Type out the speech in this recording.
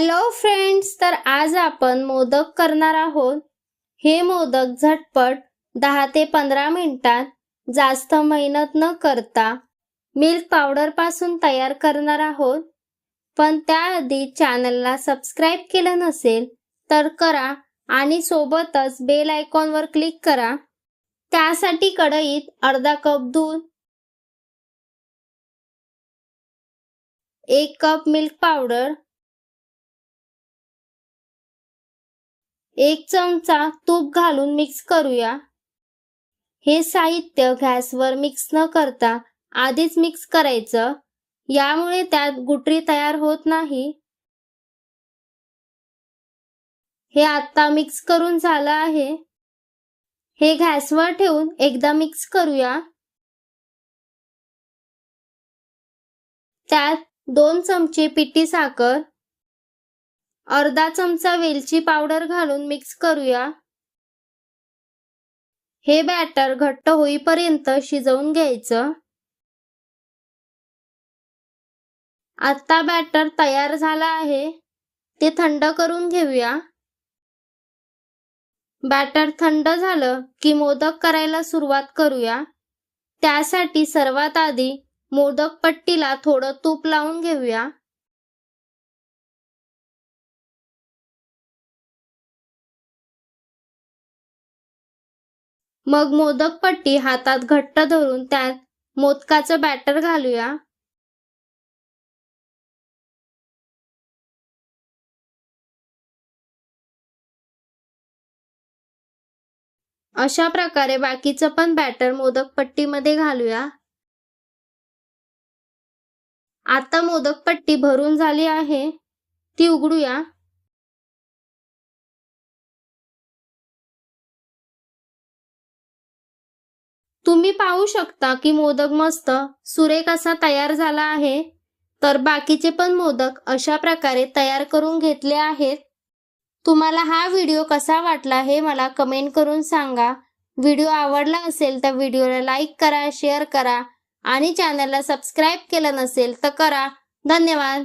Hello friends तर आज आपण मोदक करणार आहोत. हे मोदक झटपट दहा ते पंधरा मिनिटात जास्त मेहनत न करता मिल्क पावडरपासून तयार करणार आहोत. पण त्याआधी चॅनलला सबस्क्राईब केलं नसेल तर करा आणि सोबतच बेल आयकॉनवर क्लिक करा. त्यासाठी कढईत अर्धा कप दूध एक कप मिल्क पावडर एक चमचा तूप घालून मिक्स करूया. हे साहित्य गॅसवर मिक्स न करता आधीच मिक्स करायचं. यामुळे त्यात गुटरी तयार होत नाही. हे आता मिक्स करून झालं आहे. हे गॅसवर ठेवून एकदा मिक्स करूया. त्यात दोन चमचे पिठी साखर अर्धा चमचा वेलची पावडर घालून मिक्स करूया. हे बॅटर घट्ट होईपर्यंत शिजवून घ्यायचं. आता बॅटर तयार झाला आहे. ते थंड करून घेऊया. बॅटर थंड झालं की मोदक करायला सुरुवात करूया. त्यासाठी सर्वात आधी मोदक पट्टीला थोडं तूप लावून घेऊया. मग मोदक पट्टी हातात घट्ट धरून त्यात मोदकाचं बॅटर घालूया. अशा प्रकारे बाकीचं पण बॅटर मोदक पट्टीमध्ये घालूया. आता मोदक पट्टी भरून झाली आहे. ती उघडूया. तुम्ही पाहू शकता की मोदक मस्त सुरेख असा तयार झाला आहे. तर बाकीचे पण मोदक अशा प्रकारे तयार करून घेतले आहेत. तुम्हाला हा व्हिडिओ कसा वाटला हे मला कमेंट करून सांगा. व्हिडिओ आवडला असेल तर व्हिडिओला लाईक करा शेअर करा आणि चॅनलला सबस्क्राईब केलं नसेल तर करा. धन्यवाद.